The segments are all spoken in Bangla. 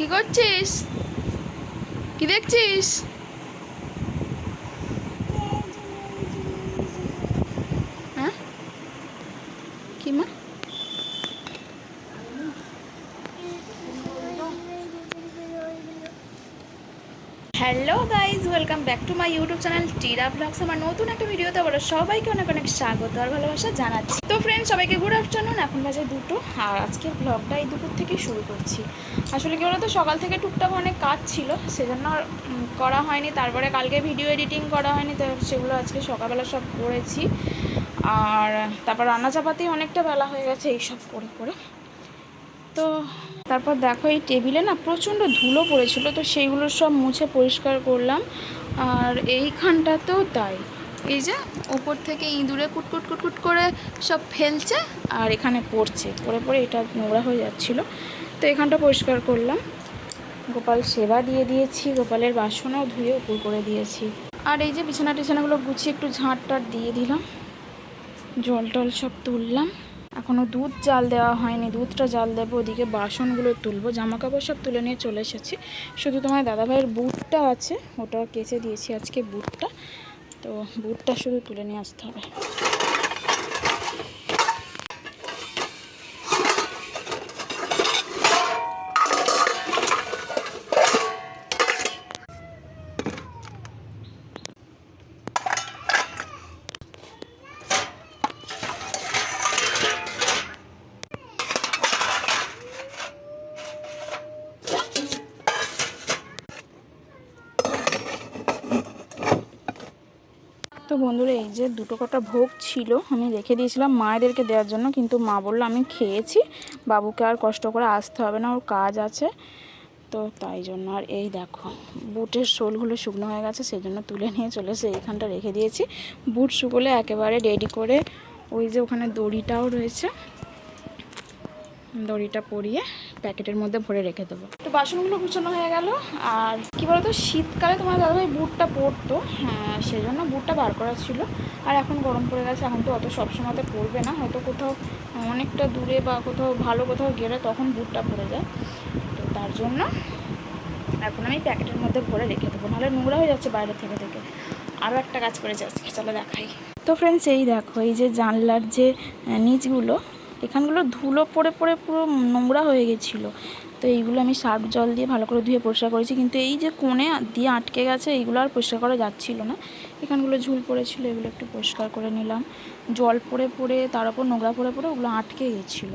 কি করছিস? কি দেখছিস হ্যাঁ কি মা hello guys welcome back to my YouTube channel Tira blogs. আমার নতুন একটা ভিডিওতে আবার সবাইকে অনেক অনেক স্বাগত আর ভালোবাসা জানাচ্ছি। তো ফ্রেন্ড সবাইকে গুড আফটারনুন এখন বাজে দুটো আর আজকের ব্লগটা এই দুপুর থেকে শুরু করছি। আসলে কি বলতো, সকাল থেকে টুকটাক অনেক কাজ ছিল, সেজন্য করা হয়নি। তারপরে কালকে ভিডিও এডিটিং করা হয়নি, তো সেগুলো আজকে সকালবেলা সব করেছি। আর, তারপর রান্না চাপাতেই অনেকটা বেলা হয়ে গেছে, এইসব করে করে তো তারপর দেখো এই টেবিলে না প্রচণ্ড ধুলো পড়েছিল, তো সেইগুলো সব মুছে পরিষ্কার করলাম। আর এইখানটাতেও তাই। এই যে ওপর থেকে ইঁদুরে কুটকুট কুটকুট করে সব ফেলছে, আর এখানে পড়ছে। পড়ে পরে এটা নোংরা হয়ে যাচ্ছিল। তো এখানটা পরিষ্কার করলাম। গোপাল সেবা দিয়ে দিয়েছি, গোপালের বাসনও ধুয়ে উপর করে দিয়েছি। আর এই যে বিছানা টিছানাগুলো গুছিয়ে একটু ঝাঁট টাট দিয়ে দিলাম। জল টল সব তুললাম। এখনও দুধ জাল দেওয়া হয়নি, দুধটা জাল দেবো, ওদিকে বাসনগুলো তুলবো জামা কাপড় সব তুলে নিয়ে চলে এসেছি। শুধু তোমার দাদাভাইয়ের বুটটা আছে, ওটা কেচে দিয়েছি আজকে বুটটা। তো বুটটা শুধু তুলে নিয়ে আসতে হবে। তো বন্ধুরা, এই যে দুটো কটা ভোগ ছিল, আমি রেখে দিয়েছিলাম মায়েদেরকে দেওয়ার জন্য, কিন্তু মা বলল আমি খেয়েছি, বাবুকে আর কষ্ট করে আসতে হবে না, ওর কাজ আছে। তো তাই জন্য আর এই দেখো, বুটের শোলগুলো শুকনো হয়ে গেছে সেই জন্য তুলে নিয়ে চলে এসে এইখানটা রেখে দিয়েছি। বুট শুকোলে একেবারে রেডি করে ওই যে ওখানে দড়িটাও রয়েছে দড়িটা পরিয়ে প্যাকেটের মধ্যে ভরে রেখে দেবো। তো বাসনগুলো গুছানো হয়ে গেল, আর কি বলতো, শীতকালে তোমার দাদাভাই বুটটা পরতো হ্যাঁ সেজন্য বুটটা বার করা ছিল। আর এখন গরম পড়ে গেছে, এখন তো অত সবসময়তে পরবে না, হয়তো কোথাও অনেকটা দূরে বা কোথাও ভালো কোথাও গেলে তখন বুটটা পরে যায়। তো তার জন্য এখন আমি প্যাকেটের মধ্যে ভরে রেখে দেবো, নাহলে নোংরা হয়ে যাচ্ছে বাইরে থেকে থেকে। আরও একটা কাজ করেছে আজকে, চলো দেখাই। তো ফ্রেন্ডস এই দেখো, এই যে জানলার যে নিচগুলো এখানগুলো ধুলো পড়ে পড়ে পুরো নোংরা হয়ে গেছিল। তো এইগুলো আমি সার্ফ জল দিয়ে ভালো করে ধুয়ে পরিষ্কার করেছি। কিন্তু এই যে কোণে দিয়ে আটকে গেছে, এইগুলো আর পরিষ্কার করা যাচ্ছিল না। এখানগুলো ঝুল পড়েছিল, এগুলো একটু পরিষ্কার করে নিলাম। জল পড়ে পড়ে, তার উপর নোংরা পড়ে পড়ে ওগুলো আটকে গেছিল।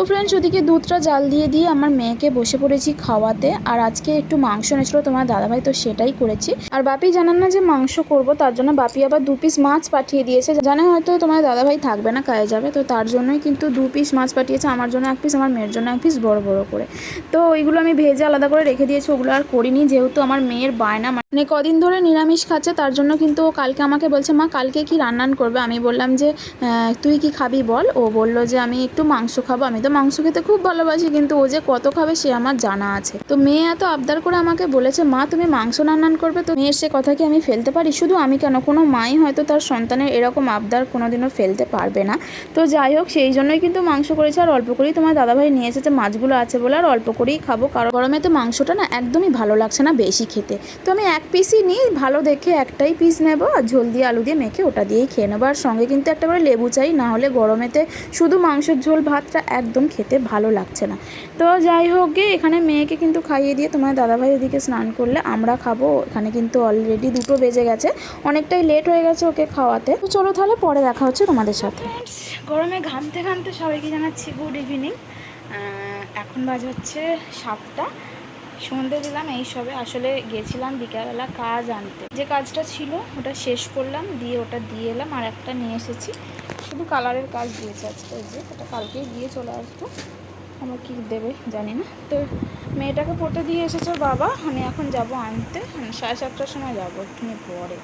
তো ফ্রেন্ডস ওদিকে দুধটা জাল দিয়ে দিয়ে আমার মেয়েকে বসে পড়েছি খাওয়াতে। আর আজকে একটু মাংস এনেছিল তোমার দাদাভাই, তো সেটাই করেছি। আর বাপি জানান না যে মাংস করব, তার জন্য বাপি আবার দু পিস মাছ পাঠিয়ে দিয়েছে। জানে হয়তো তোমার দাদাভাই থাকবে না, কাজে যাবে। তো তার জন্যই কিন্তু দু পিস মাছ পাঠিয়েছে, আমার জন্য এক পিস আমার মেয়ের জন্য এক পিস বড় বড় করে। তো ওইগুলো আমি ভেজে আলাদা করে রেখে দিয়েছি, ওগুলো আর করিনি, যেহেতু আমার মেয়ের বায়না মানে কদিন ধরে নিরামিষ খাচ্ছে, তার জন্য কিন্তু ও কালকে আমাকে বলছে, মা, কালকে কি রান্নান করবে? আমি বললাম যে তুই কি খাবি বল? ও বলল যে, আমি একটু মাংস খাব, আমি তো মাংস খেতে খুব ভালোবাসি, কিন্তু ও যে কত খাবে সে আমার জানা আছে। তো মেয়ে এত আবদার করে আমাকে বলেছে, মা, তুমি মাংস রান্নান করবে? তো মেয়ের সে কথা কি আমি ফেলতে পারি? শুধু আমি কেন? কোনো মাই হয়তো তার সন্তানের এরকম আবদার কোনোদিনও ফেলতে পারবে না। তো যাই হোক, সেই জন্যই কিন্তু মাংস করেছে, আর অল্প করেই তোমার দাদাভাই নিয়ে এসেছে, মাছগুলো আছে বলে আর অল্প করেই খাব, কারণ গরমে তো মাংসটা না একদমই ভালো লাগছে না বেশি খেতে। তো আমি এক পিসই নিই, ভালো দেখে একটাই পিস নেব, আর ঝোল দিয়ে আলু দিয়ে মেখে ওটা দিয়েই খেয়ে নেব। আর সঙ্গে কিন্তু একটা করে লেবু চাই, না হলে গরমেতে শুধু মাংসের ঝোল, ভাতটা একদম খেতে ভালো লাগছে না। তো যাই হোক গে, এখানে মেয়েকে কিন্তু খাইয়ে দিয়ে তোমার দাদাভাই ওদিকে স্নান করলে আমরা খাব। এখানে কিন্তু অলরেডি দুটো বেজে গেছে। অনেকটাই লেট হয়ে গেছে ওকে খাওয়াতে। তো চলো তাহলে পরে দেখা হচ্ছে তোমাদের সাথে। গরমে ঘামতে ঘামতে সবাইকে জানাচ্ছি গুড ইভিনিং এখন বাজে হচ্ছে সাতটা। সন্ধে দিলাম, এই সবে। আসলে গেছিলাম বিকালবেলা কাজ আনতে। যে কাজটা ছিল, ওটা শেষ করলাম, দিয়ে ওটা দিয়ে এলাম, আর একটা নিয়ে এসেছি। শুধু কালারের কাজ দিয়েছে আজকে যে, ওটা কালকেই দিয়ে চলে আসব। আমার কী দেবে, জানি না। তো মেয়েটাকে পড়তে দিয়ে এসেছে বাবা, আমি এখন যাব আনতে। মানে সাড়ে সাতটার সময় যাব একটুখানি পরে।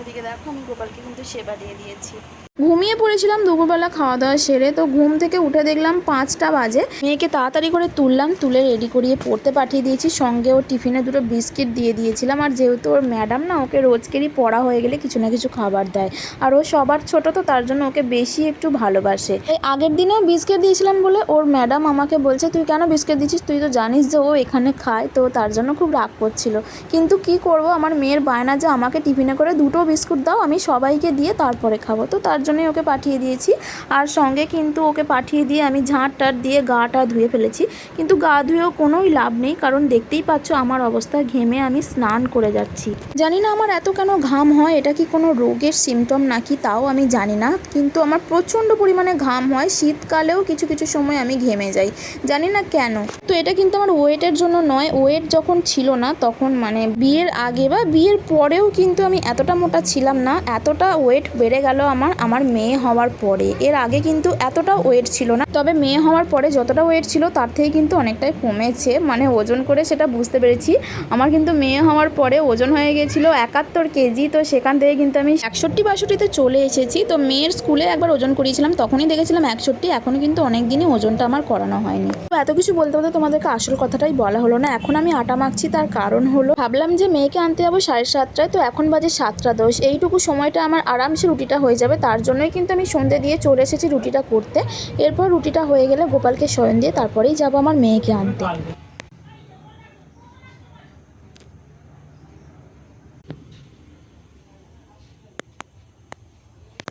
ওদিকে দেখো, আমি গোপালকে কিন্তু সেবা দিয়ে দিয়েছি। ঘুমিয়ে পড়েছিলাম দুপুরবেলা খাওয়া দাওয়া সেরে, তো ঘুম থেকে উঠে দেখলাম পাঁচটা বাজে। মেয়েকে তাড়াতাড়ি করে তুললাম, তুলে রেডি করিয়ে পড়তে পাঠিয়ে দিয়েছি। সঙ্গে ওর টিফিনে দুটো বিস্কিট দিয়ে দিয়েছিলাম। আর যেহেতু ওর ম্যাডাম না, ওকে রোজকেরই পড়া হয়ে গেলে কিছু না কিছু খাবার দেয়। আর ও সবার ছোট, তো তার জন্য ওকে বেশি একটু ভালোবাসে। এই আগের দিনেও বিস্কিট দিয়েছিলাম বলে ওর ম্যাডাম আমাকে বলছে, তুই কেন বিস্কিট দিচ্ছিস? তুই তো জানিস যে ও এখানে খায়। তো তার জন্য খুব রাগ করছিল। কিন্তু কি করব? আমার মেয়ের বায়না যে আমাকে টিফিনে করে দুটো বিস্কুট দাও, আমি সবাইকে দিয়ে তারপরে খাব। তো তার জন্যই ওকে পাঠিয়ে দিয়েছি। আর সঙ্গে কিন্তু ওকে পাঠিয়ে দিয়ে আমি ঝাঁট টাট দিয়ে গাটা ধুয়ে ফেলেছি। কিন্তু গা ধুয়েও কোনোই লাভ নেই, কারণ দেখতেই পাচ্ছ আমার অবস্থা ঘেমে আমি স্নান করে যাচ্ছি। জানি না আমার এত কেন ঘাম হয়, এটা কি কোনো রোগের সিমটম নাকি তাও আমি জানি না। কিন্তু আমার প্রচণ্ড পরিমাণে ঘাম হয়, শীতকালেও কিছু কিছু সময় আমি ঘেমে যাই। জানি না কেন। তো এটা কিন্তু আমার ওয়েটের জন্য নয় ওয়েট যখন ছিল না তখন মানে বিয়ের আগে বা বিয়ের পরেও কিন্তু আমি এতটা মোটা ছিলাম না, এতটা ওয়েট বেড়ে গেল আমার আমার মেয়ে হওয়ার পরে। এর আগে কিন্তু এতটা ওয়েট ছিল না, তবে মেয়ে হওয়ার পরে যতটা ওয়েট ছিল তার থেকে কিন্তু অনেকটাই কমেছে। মানে ওজন করে সেটা বুঝতে পেরেছি। আমার কিন্তু মেয়ে হওয়ার পরে ওজন হয়ে গেছিল একাত্তর কেজি, তো সেখান থেকে কিন্তু আমি একষট্টি বাষট্টিতে চলে এসেছি। তো মেয়ের স্কুলে একবার ওজন করিয়েছিলাম, তখনই দেখেছিলাম একষট্টি, এখনও কিন্তু অনেক দিনই ওজনটা আমার করানো হয়নি। তো এত কিছু বলতে বলতে তোমাদেরকে আসল কথাটাই বলা হলো না। এখন আমি আটা মাখছি, তার কারণ হলো ভাবলাম যে মেয়েকে আনতে যাব সাড়ে সাতটায়, তো এখন বাজে সাতটা দশ। এইটুকু সময়টা আমার আরামসে রুটিটা হয়ে যাবে, তার জন্যই কিন্তু আমি সন্ধে দিয়ে চলে এসেছি রুটিটা করতে। এরপর রুটিটা হয়ে গেলে গোপালকে শয়ন দিয়ে তারপরেই যাব আমার মেয়েকে আনতে।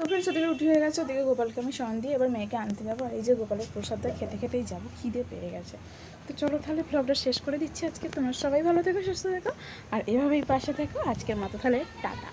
ফ্রেন্ডস ওদিকে রুটি হয়ে গেছে, ওদিকে গোপালকে আমি শয়ন দিয়ে এবার মেয়েকে আনতে যাব আর এই যে গোপালের প্রসাদটা খেতে খেতেই যাব, খিদে পেয়ে গেছে। তো চলো তাহলে ব্লগটা শেষ করে দিচ্ছি আজকে। তোমরা সবাই ভালো থেকো, সুস্থ থেকো, আর এভাবেই পাশে থেকো। আজকের মতো তাহলে টাটা।